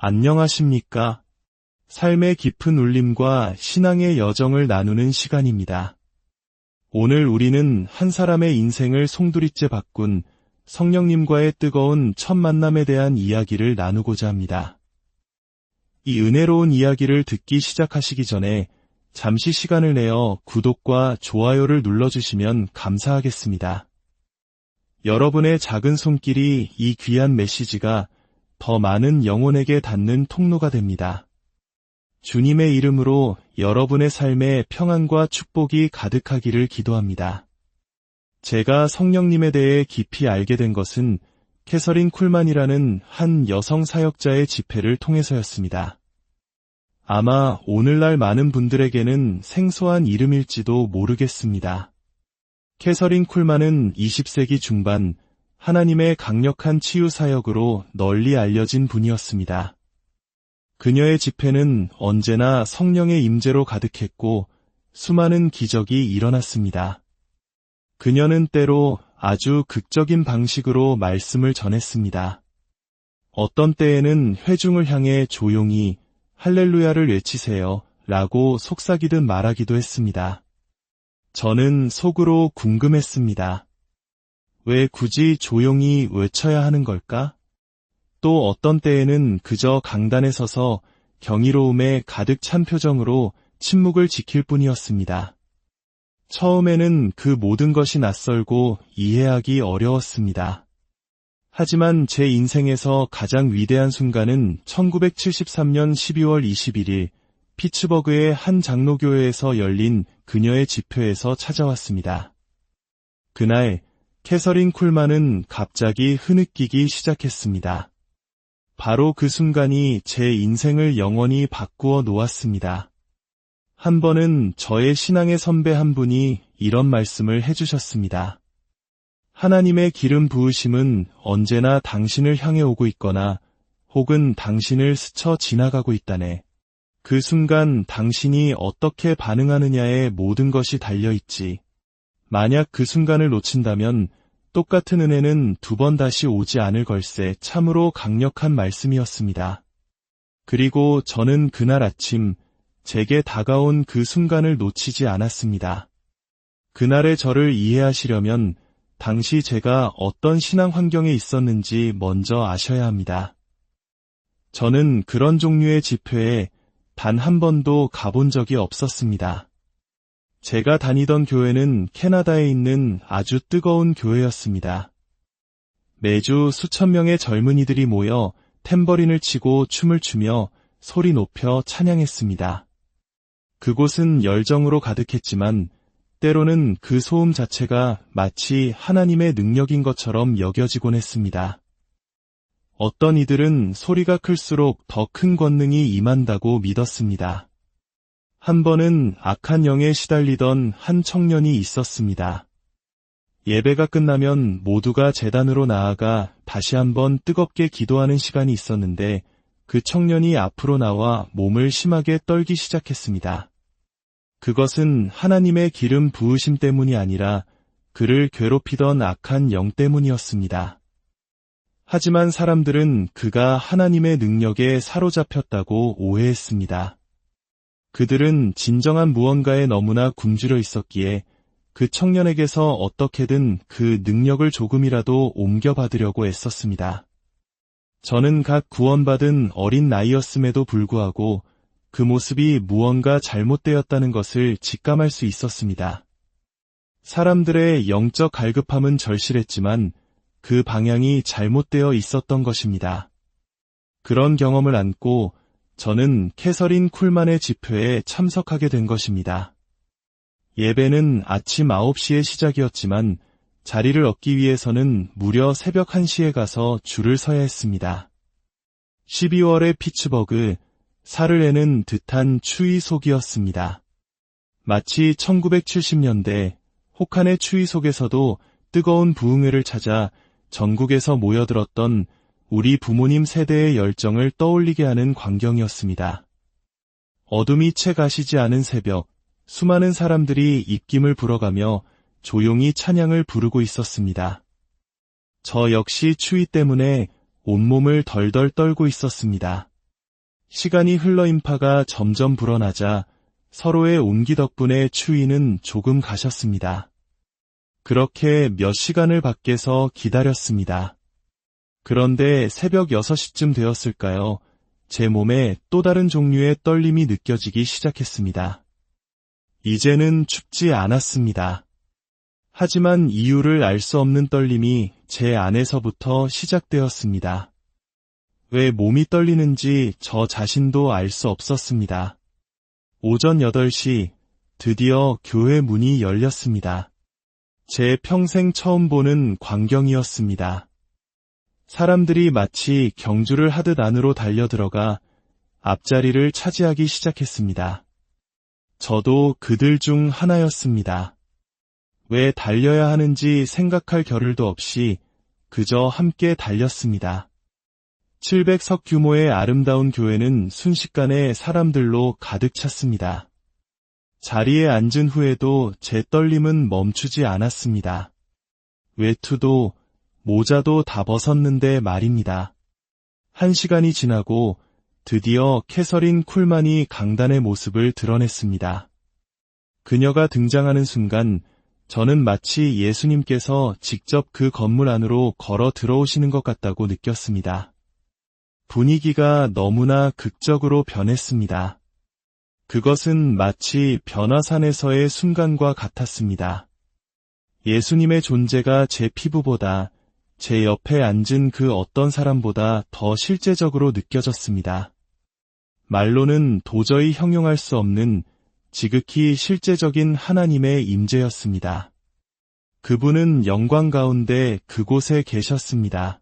안녕하십니까? 삶의 깊은 울림과 신앙의 여정을 나누는 시간입니다. 오늘 우리는 한 사람의 인생을 송두리째 바꾼 성령님과의 뜨거운 첫 만남에 대한 이야기를 나누고자 합니다. 이 은혜로운 이야기를 듣기 시작하시기 전에 잠시 시간을 내어 구독과 좋아요를 눌러주시면 감사하겠습니다. 여러분의 작은 손길이 이 귀한 메시지가 더 많은 영혼에게 닿는 통로가 됩니다. 주님의 이름으로 여러분의 삶에 평안과 축복이 가득하기를 기도합니다. 제가 성령님에 대해 깊이 알게 된 것은 캐서린 쿨만이라는 한 여성 사역자의 집회를 통해서였습니다. 아마 오늘날 많은 분들에게는 생소한 이름일지도 모르겠습니다. 캐서린 쿨만은 20세기 중반 하나님의 강력한 치유 사역으로 널리 알려진 분이었습니다. 그녀의 집회는 언제나 성령의 임재로 가득했고 수많은 기적이 일어났습니다. 그녀는 때로 아주 극적인 방식으로 말씀을 전했습니다. 어떤 때에는 회중을 향해 조용히 할렐루야를 외치세요 라고 속삭이듯 말하기도 했습니다. 저는 속으로 궁금했습니다. 왜 굳이 조용히 외쳐야 하는 걸까? 또 어떤 때에는 그저 강단에 서서 경이로움에 가득 찬 표정으로 침묵을 지킬 뿐이었습니다. 처음에는 그 모든 것이 낯설고 이해하기 어려웠습니다. 하지만 제 인생에서 가장 위대한 순간은 1973년 12월 21일 피츠버그의 한 장로교회에서 열린 그녀의 집회에서 찾아왔습니다. 그날 캐서린 쿨만은 갑자기 흐느끼기 시작했습니다. 바로 그 순간이 제 인생을 영원히 바꾸어 놓았습니다. 한 번은 저의 신앙의 선배 한 분이 이런 말씀을 해주셨습니다. 하나님의 기름 부으심은 언제나 당신을 향해 오고 있거나 혹은 당신을 스쳐 지나가고 있다네. 그 순간 당신이 어떻게 반응하느냐에 모든 것이 달려있지. 만약 그 순간을 놓친다면 똑같은 은혜는 두 번 다시 오지 않을 걸세 참으로 강력한 말씀이었습니다. 그리고 저는 그날 아침 제게 다가온 그 순간을 놓치지 않았습니다. 그날의 저를 이해하시려면 당시 제가 어떤 신앙 환경에 있었는지 먼저 아셔야 합니다. 저는 그런 종류의 집회에 단 한 번도 가본 적이 없었습니다. 제가 다니던 교회는 캐나다에 있는 아주 뜨거운 교회였습니다. 매주 수천 명의 젊은이들이 모여 탬버린을 치고 춤을 추며 소리 높여 찬양했습니다. 그곳은 열정으로 가득했지만 때로는 그 소음 자체가 마치 하나님의 능력인 것처럼 여겨지곤 했습니다. 어떤 이들은 소리가 클수록 더 큰 권능이 임한다고 믿었습니다. 한 번은 악한 영에 시달리던 한 청년이 있었습니다. 예배가 끝나면 모두가 재단으로 나아가 다시 한번 뜨겁게 기도하는 시간이 있었는데 그 청년이 앞으로 나와 몸을 심하게 떨기 시작했습니다. 그것은 하나님의 기름 부으심 때문이 아니라 그를 괴롭히던 악한 영 때문이었습니다. 하지만 사람들은 그가 하나님의 능력에 사로잡혔다고 오해했습니다. 그들은 진정한 무언가에 너무나 굶주려 있었기에 그 청년에게서 어떻게든 그 능력을 조금이라도 옮겨받으려고 애썼습니다. 저는 각 구원받은 어린 나이였음에도 불구하고 그 모습이 무언가 잘못되었다는 것을 직감할 수 있었습니다. 사람들의 영적 갈급함은 절실했지만 그 방향이 잘못되어 있었던 것입니다. 그런 경험을 안고 저는 캐서린 쿨만의 집회에 참석하게 된 것입니다. 예배는 아침 9시에 시작이었지만 자리를 얻기 위해서는 무려 새벽 1시에 가서 줄을 서야 했습니다. 12월의 피츠버그, 살을 내는 듯한 추위 속이었습니다. 마치 1970년대 혹한의 추위 속에서도 뜨거운 부흥회를 찾아 전국에서 모여들었던 우리 부모님 세대의 열정을 떠올리게 하는 광경이었습니다. 어둠이 채 가시지 않은 새벽, 수많은 사람들이 입김을 불어가며 조용히 찬양을 부르고 있었습니다. 저 역시 추위 때문에 온몸을 덜덜 떨고 있었습니다. 시간이 흘러 인파가 점점 불어나자 서로의 온기 덕분에 추위는 조금 가셨습니다. 그렇게 몇 시간을 밖에서 기다렸습니다. 그런데 새벽 6시쯤 되었을까요? 제 몸에 또 다른 종류의 떨림이 느껴지기 시작했습니다. 이제는 춥지 않았습니다. 하지만 이유를 알 수 없는 떨림이 제 안에서부터 시작되었습니다. 왜 몸이 떨리는지 저 자신도 알 수 없었습니다. 오전 8시 드디어 교회 문이 열렸습니다. 제 평생 처음 보는 광경이었습니다. 사람들이 마치 경주를 하듯 안으로 달려들어가 앞자리를 차지하기 시작했습니다. 저도 그들 중 하나였습니다. 왜 달려야 하는지 생각할 겨를도 없이 그저 함께 달렸습니다. 700석 규모의 아름다운 교회는 순식간에 사람들로 가득 찼습니다. 자리에 앉은 후에도 제 떨림은 멈추지 않았습니다. 외투도 모자도 다 벗었는데 말입니다. 한 시간이 지나고 드디어 캐서린 쿨만이 강단의 모습을 드러냈습니다. 그녀가 등장하는 순간 저는 마치 예수님께서 직접 그 건물 안으로 걸어 들어오시는 것 같다고 느꼈습니다. 분위기가 너무나 극적으로 변했습니다. 그것은 마치 변화산에서의 순간과 같았습니다. 예수님의 존재가 제 피부보다 제 옆에 앉은 그 어떤 사람보다 더 실제적으로 느껴졌습니다. 말로는 도저히 형용할 수 없는 지극히 실제적인 하나님의 임재였습니다. 그분은 영광 가운데 그곳에 계셨습니다.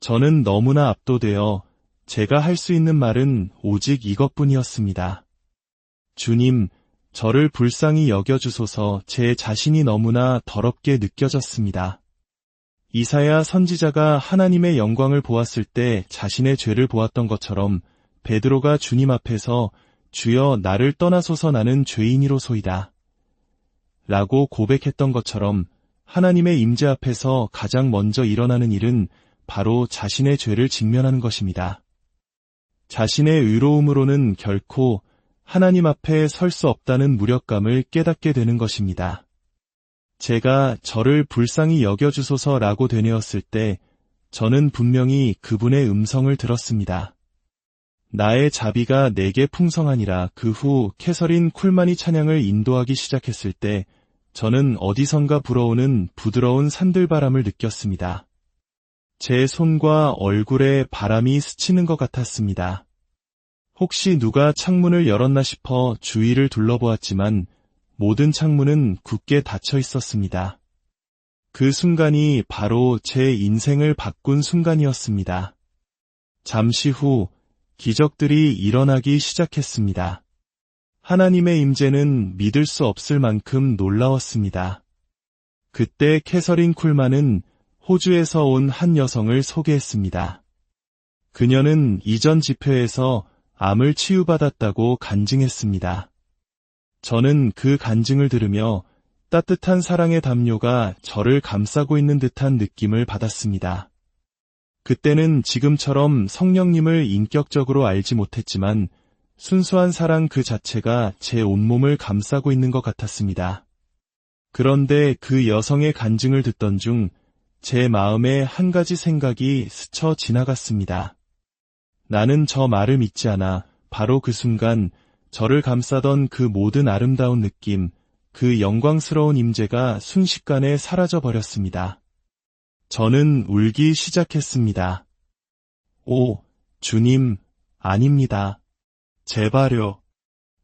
저는 너무나 압도되어 제가 할 수 있는 말은 오직 이것뿐이었습니다. 주님, 저를 불쌍히 여겨주소서 제 자신이 너무나 더럽게 느껴졌습니다. 이사야 선지자가 하나님의 영광을 보았을 때 자신의 죄를 보았던 것처럼 베드로가 주님 앞에서 주여 나를 떠나소서 나는 죄인이로소이다. 라고 고백했던 것처럼 하나님의 임재 앞에서 가장 먼저 일어나는 일은 바로 자신의 죄를 직면하는 것입니다. 자신의 의로움으로는 결코 하나님 앞에 설 수 없다는 무력감을 깨닫게 되는 것입니다. 제가 저를 불쌍히 여겨주소서라고 되뇌었을 때 저는 분명히 그분의 음성을 들었습니다. 나의 자비가 내게 풍성하니라 그 후 캐서린 쿨만이 찬양을 인도하기 시작했을 때 저는 어디선가 불어오는 부드러운 산들바람을 느꼈습니다. 제 손과 얼굴에 바람이 스치는 것 같았습니다. 혹시 누가 창문을 열었나 싶어 주위를 둘러보았지만 모든 창문은 굳게 닫혀 있었습니다. 그 순간이 바로 제 인생을 바꾼 순간이었습니다. 잠시 후 기적들이 일어나기 시작했습니다. 하나님의 임재는 믿을 수 없을 만큼 놀라웠습니다. 그때 캐서린 쿨만은 호주에서 온 한 여성을 소개했습니다. 그녀는 이전 집회에서 암을 치유받았다고 간증했습니다. 저는 그 간증을 들으며 따뜻한 사랑의 담요가 저를 감싸고 있는 듯한 느낌을 받았습니다. 그때는 지금처럼 성령님을 인격적으로 알지 못했지만 순수한 사랑 그 자체가 제 온몸을 감싸고 있는 것 같았습니다. 그런데 그 여성의 간증을 듣던 중 제 마음에 한 가지 생각이 스쳐 지나갔습니다. 나는 저 말을 믿지 않아 바로 그 순간 저를 감싸던 그 모든 아름다운 느낌, 그 영광스러운 임재가 순식간에 사라져 버렸습니다. 저는 울기 시작했습니다. 오, 주님, 아닙니다. 제발요.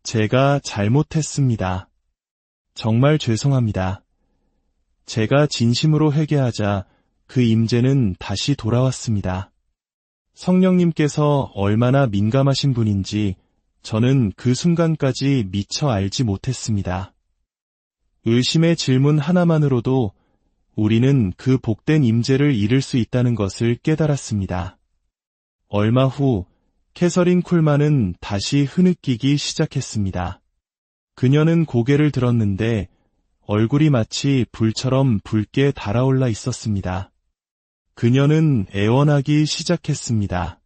제가 잘못했습니다. 정말 죄송합니다. 제가 진심으로 회개하자 그 임재는 다시 돌아왔습니다. 성령님께서 얼마나 민감하신 분인지 저는 그 순간까지 미처 알지 못했습니다. 의심의 질문 하나만으로도 우리는 그 복된 임재를 잃을 수 있다는 것을 깨달았습니다. 얼마 후 캐서린 쿨만은 다시 흐느끼기 시작했습니다. 그녀는 고개를 들었는데 얼굴이 마치 불처럼 붉게 달아올라 있었습니다. 그녀는 애원하기 시작했습니다.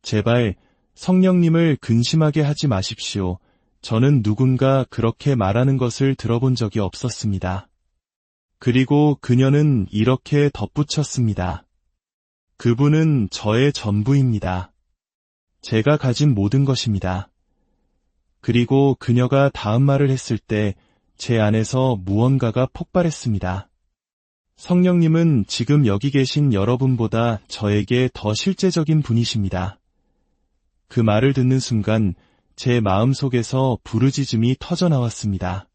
제발 성령님을 근심하게 하지 마십시오. 저는 누군가 그렇게 말하는 것을 들어본 적이 없었습니다. 그리고 그녀는 이렇게 덧붙였습니다. 그분은 저의 전부입니다. 제가 가진 모든 것입니다. 그리고 그녀가 다음 말을 했을 때 제 안에서 무언가가 폭발했습니다. 성령님은 지금 여기 계신 여러분보다 저에게 더 실제적인 분이십니다. 그 말을 듣는 순간 제 마음 속에서 부르짖음이 터져 나왔습니다.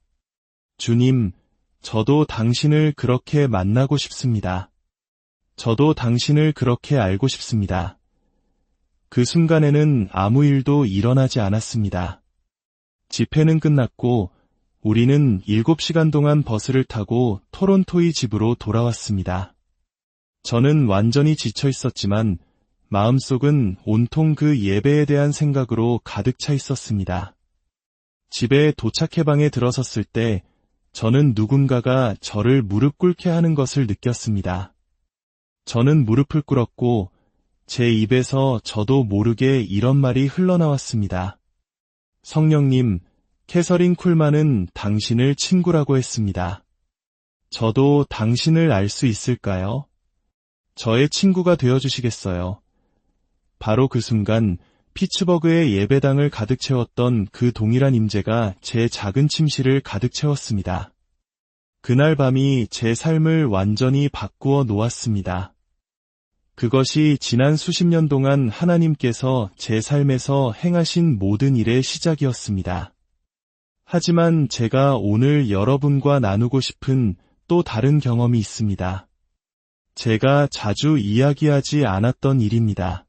주님, 저도 당신을 그렇게 만나고 싶습니다. 저도 당신을 그렇게 알고 싶습니다. 그 순간에는 아무 일도 일어나지 않았습니다. 집회는 끝났고 우리는 7시간 동안 버스를 타고 토론토의 집으로 돌아왔습니다. 저는 완전히 지쳐 있었지만 마음속은 온통 그 예배에 대한 생각으로 가득 차 있었습니다. 집에 도착해 방에 들어섰을 때 저는 누군가가 저를 무릎 꿇게 하는 것을 느꼈습니다. 저는 무릎을 꿇었고 제 입에서 저도 모르게 이런 말이 흘러나왔습니다. 성령님, 캐서린 쿨만은 당신을 친구라고 했습니다. 저도 당신을 알 수 있을까요? 저의 친구가 되어주시겠어요. 바로 그 순간 피츠버그의 예배당을 가득 채웠던 그 동일한 임재가 제 작은 침실을 가득 채웠습니다. 그날 밤이 제 삶을 완전히 바꾸어 놓았습니다. 그것이 지난 수십 년 동안 하나님께서 제 삶에서 행하신 모든 일의 시작이었습니다. 하지만 제가 오늘 여러분과 나누고 싶은 또 다른 경험이 있습니다. 제가 자주 이야기하지 않았던 일입니다.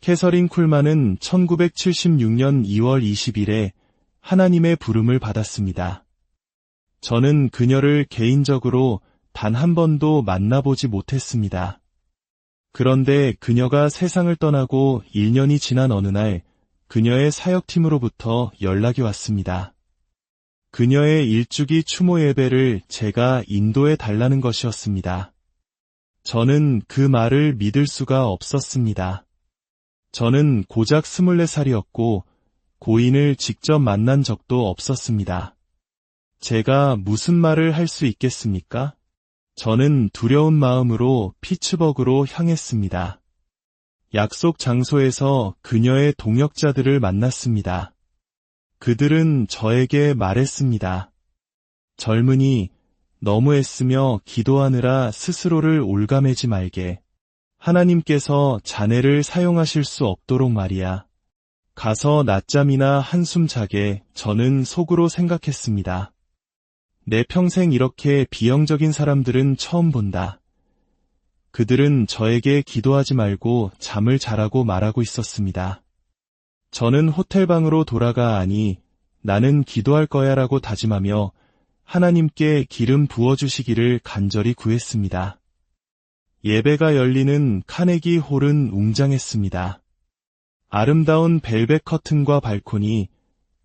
캐서린 쿨만은 1976년 2월 20일에 하나님의 부름을 받았습니다. 저는 그녀를 개인적으로 단 한 번도 만나보지 못했습니다. 그런데 그녀가 세상을 떠나고 1년이 지난 어느 날 그녀의 사역팀으로부터 연락이 왔습니다. 그녀의 일주기 추모 예배를 제가 인도해 달라는 것이었습니다. 저는 그 말을 믿을 수가 없었습니다. 저는 고작 24살이었고 고인을 직접 만난 적도 없었습니다. 제가 무슨 말을 할 수 있겠습니까? 저는 두려운 마음으로 피츠버그로 향했습니다. 약속 장소에서 그녀의 동역자들을 만났습니다. 그들은 저에게 말했습니다. 젊은이, 너무했으며 기도하느라 스스로를 올가매지 말게. 하나님께서 자네를 사용하실 수 없도록 말이야. 가서 낮잠이나 한숨 자게 저는 속으로 생각했습니다. 내 평생 이렇게 비형적인 사람들은 처음 본다. 그들은 저에게 기도하지 말고 잠을 자라고 말하고 있었습니다. 저는 호텔방으로 돌아가 아니 나는 기도할 거야 라고 다짐하며 하나님께 기름 부어주시기를 간절히 구했습니다. 예배가 열리는 카네기 홀은 웅장했습니다. 아름다운 벨벳 커튼과 발코니,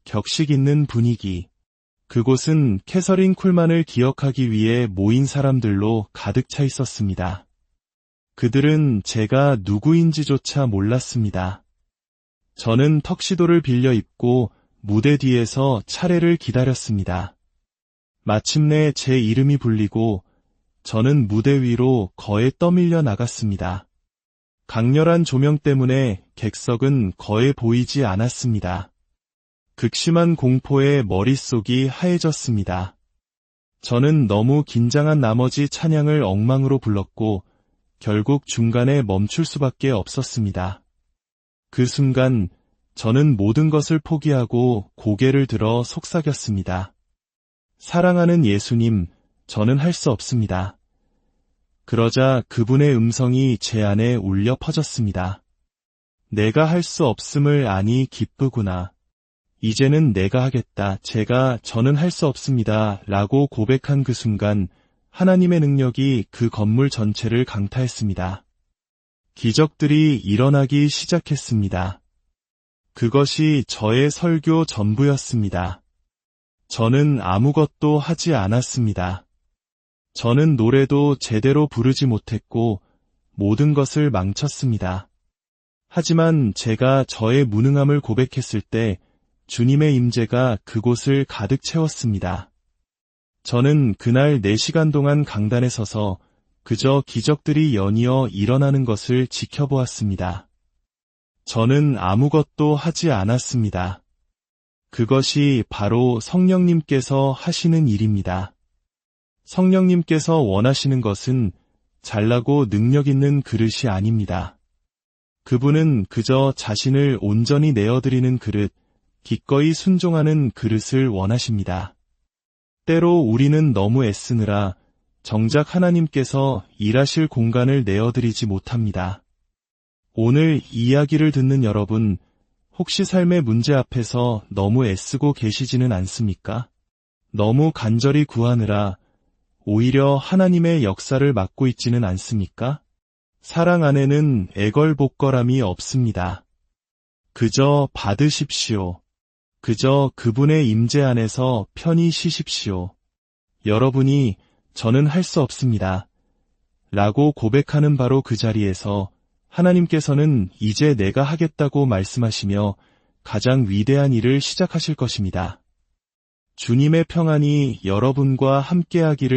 격식 있는 분위기, 그곳은 캐서린 쿨만을 기억하기 위해 모인 사람들로 가득 차 있었습니다. 그들은 제가 누구인지조차 몰랐습니다. 저는 턱시도를 빌려 입고 무대 뒤에서 차례를 기다렸습니다. 마침내 제 이름이 불리고 저는 무대 위로 거에 떠밀려 나갔습니다. 강렬한 조명 때문에 객석은 거에 보이지 않았습니다. 극심한 공포에 머릿속이 하얘졌습니다. 저는 너무 긴장한 나머지 찬양을 엉망으로 불렀고 결국 중간에 멈출 수밖에 없었습니다. 그 순간 저는 모든 것을 포기하고 고개를 들어 속삭였습니다. 사랑하는 예수님, 저는 할 수 없습니다. 그러자 그분의 음성이 제 안에 울려 퍼졌습니다. 내가 할 수 없음을 아니 기쁘구나. 이제는 내가 하겠다. 제가 저는 할 수 없습니다. 라고 고백한 그 순간 하나님의 능력이 그 건물 전체를 강타했습니다. 기적들이 일어나기 시작했습니다. 그것이 저의 설교 전부였습니다. 저는 아무것도 하지 않았습니다. 저는 노래도 제대로 부르지 못했고 모든 것을 망쳤습니다. 하지만 제가 저의 무능함을 고백했을 때 주님의 임재가 그곳을 가득 채웠습니다. 저는 그날 4시간 동안 강단에 서서 그저 기적들이 연이어 일어나는 것을 지켜보았습니다. 저는 아무것도 하지 않았습니다. 그것이 바로 성령님께서 하시는 일입니다. 성령님께서 원하시는 것은 잘나고 능력 있는 그릇이 아닙니다. 그분은 그저 자신을 온전히 내어드리는 그릇, 기꺼이 순종하는 그릇을 원하십니다. 때로 우리는 너무 애쓰느라 정작 하나님께서 일하실 공간을 내어드리지 못합니다. 오늘 이야기를 듣는 여러분, 혹시 삶의 문제 앞에서 너무 애쓰고 계시지는 않습니까? 너무 간절히 구하느라 오히려 하나님의 역사를 맡고 있지는 않습니까? 사랑 안에는 애걸복걸함이 없습니다. 그저 받으십시오. 그저 그분의 임재 안에서 편히 쉬십시오. 여러분이 저는 할 수 없습니다. 라고 고백하는 바로 그 자리에서 하나님께서는 이제 내가 하겠다고 말씀하시며 가장 위대한 일을 시작하실 것입니다. 주님의 평안이 여러분과 함께하기를